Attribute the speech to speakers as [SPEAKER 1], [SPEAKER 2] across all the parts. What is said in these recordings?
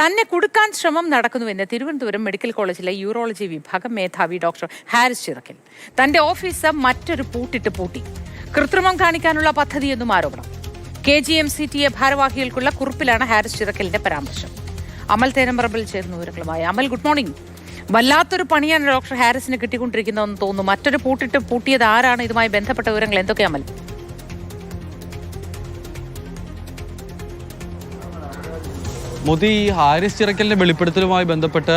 [SPEAKER 1] തന്നെ കൊടുക്കാൻ ശ്രമം നടക്കുന്നുവെന്ന് തിരുവനന്തപുരം മെഡിക്കൽ കോളേജിലെ യൂറോളജി വിഭാഗം മേധാവി ഡോക്ടർ ഹാരിസ് ചിറക്കൽ. തന്റെ ഓഫീസ് മറ്റൊരു പൂട്ടിട്ട് പൂട്ടി. കൃത്രിമം കാണിക്കാനുള്ള പദ്ധതിയെന്നും ആരോപണം. K G M C T A ഭാരവാഹികൾക്കുള്ള കുറിപ്പിലാണ് ഹാരിസ് ചിറക്കലിന്റെ പരാമർശം. അമൽ തേനമ്പറമ്പിൽ ചേർന്ന വിവരങ്ങളുമായി. Amal good morning. വല്ലാത്തൊരു പണിയാണ് ഡോക്ടർ ഹാരിസിന് കിട്ടിക്കൊണ്ടിരിക്കുന്നതെന്ന് തോന്നുന്നു. മറ്റൊരു പൂട്ടിട്ട് പൂട്ടിയത് ആരാണ്? ഇതുമായി ബന്ധപ്പെട്ട വിവരങ്ങൾ എന്തൊക്കെ അമൽ?
[SPEAKER 2] മോദി ഈ ഹാരിസ് ചിറക്കലിന്റെ വെളിപ്പെടുത്തലുമായി ബന്ധപ്പെട്ട്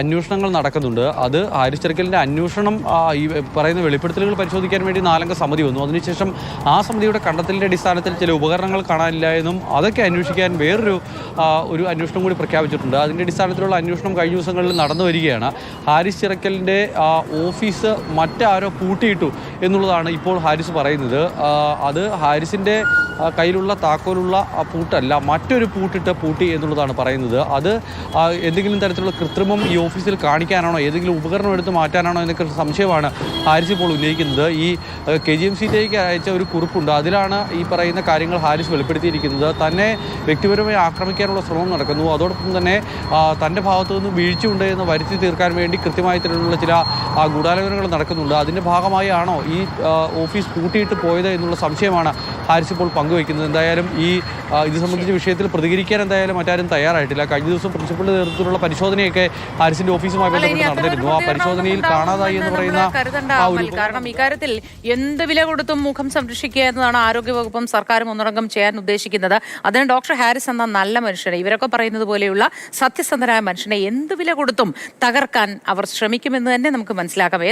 [SPEAKER 2] അന്വേഷണങ്ങൾ നടക്കുന്നുണ്ട്. അത് ഹാരിസ് ചിറക്കലിന്റെ അന്വേഷണം ഈ പറയുന്ന വെളിപ്പെടുത്തലുകൾ പരിശോധിക്കാൻ വേണ്ടി നാലംഗ സമിതി വന്നു. അതിനുശേഷം ആ സമിതിയുടെ കണ്ടെത്തലിന്റെ അടിസ്ഥാനത്തിൽ ചില ഉപകരണങ്ങൾ കാണാനില്ല എന്നും അതൊക്കെ അന്വേഷിക്കാൻ വേറൊരു ഒരു അന്വേഷണം കൂടി പ്രഖ്യാപിച്ചിട്ടുണ്ട്. അതിന്റെ അടിസ്ഥാനത്തിലുള്ള അന്വേഷണം കഴിഞ്ഞ ദിവസങ്ങളിൽ നടന്നു വരികയാണ്. ഹാരിസ് ചിറക്കലിന്റെ ഓഫീസ് മറ്റാരോ പൂട്ടിയിട്ടു എന്നുള്ളതാണ് ഇപ്പോൾ ഹാരിസ് പറയുന്നത്. അത് ഹാരിസിന്റെ കയ്യിലുള്ള താക്കോലുള്ള പൂട്ടല്ല മറ്റൊരു പൂട്ടിട്ട് പൂട്ടി എന്നുള്ളതാണ് പറയുന്നത്. അത് എന്തെങ്കിലും തരത്തിലുള്ള കൃത്രിമം ഈ ഓഫീസിൽ കാണിക്കാനാണോ ഏതെങ്കിലും ഉപകരണം എടുത്ത് മാറ്റാനാണോ എന്നൊക്കെ സംശയമാണ് ഹാരിസ് ഇപ്പോൾ ഉന്നയിക്കുന്നത്. ഈ കെ ജി എം സിയിലേക്ക് അയച്ച ഒരു കുറിപ്പുണ്ട്. അതിലാണ് ഈ പറയുന്ന കാര്യങ്ങൾ ഹാരിസ് വെളിപ്പെടുത്തിയിരിക്കുന്നത്. തന്നെ വ്യക്തിപരമായി ആക്രമിക്കാനുള്ള ശ്രമം നടക്കുന്നു. അതോടൊപ്പം തന്നെ തന്റെ ഭാഗത്തു നിന്ന് വീഴ്ചയുണ്ട് എന്ന് വരുത്തി തീർക്കാൻ വേണ്ടി കൃത്യമായ തരത്തിലുള്ള ചില ഗൂഢാലോചനകൾ നടക്കുന്നുണ്ട്. അതിന്റെ ഭാഗമായി ആണോ ഈ ഓഫീസ് പൂട്ടിയിട്ട് പോയത് എന്നുള്ള സംശയമാണ് ഹാരിസ് ഇപ്പോൾ പങ്കുവയ്ക്കുന്നത്. എന്തായാലും ഈ ഇത് സംബന്ധിച്ച വിഷയത്തിൽ പ്രതികരിക്കാൻ എന്തായാലും മറ്റാരും തയ്യാറായിട്ടില്ല. കഴിഞ്ഞ ദിവസം പ്രിൻസിപ്പളിന്റെ നേതൃത്വത്തിലുള്ള പരിശോധനയൊക്കെ ഹാരിസിന്റെ ഓഫീസുമായി ബന്ധപ്പെട്ട് നടന്നിരുന്നു. ആ പരിശോധനയിൽ കാണാതായി എന്ന് പറയുന്ന
[SPEAKER 1] കാരണം ഇക്കാര്യത്തിൽ എന്ത് വില കൊടുത്തും മുഖം സംരക്ഷിക്കുക എന്നതാണ് ആരോഗ്യവകുപ്പും സർക്കാരും ഒന്നടങ്കം ചെയ്യാൻ ഉദ്ദേശിക്കുന്നത്. അതിന് ഡോക്ടർ ഹാരിസ് എന്ന നല്ല മനുഷ്യനെ ഇവരൊക്കെ പറയുന്നത് പോലെയുള്ള സത്യസന്ധനായ മനുഷ്യനെ എന്ത് വില കൊടുത്തും തകർക്കാൻ അവർ ശ്രമിക്കുമെന്ന് തന്നെ നമുക്ക് മനസ്സിലാക്കാം.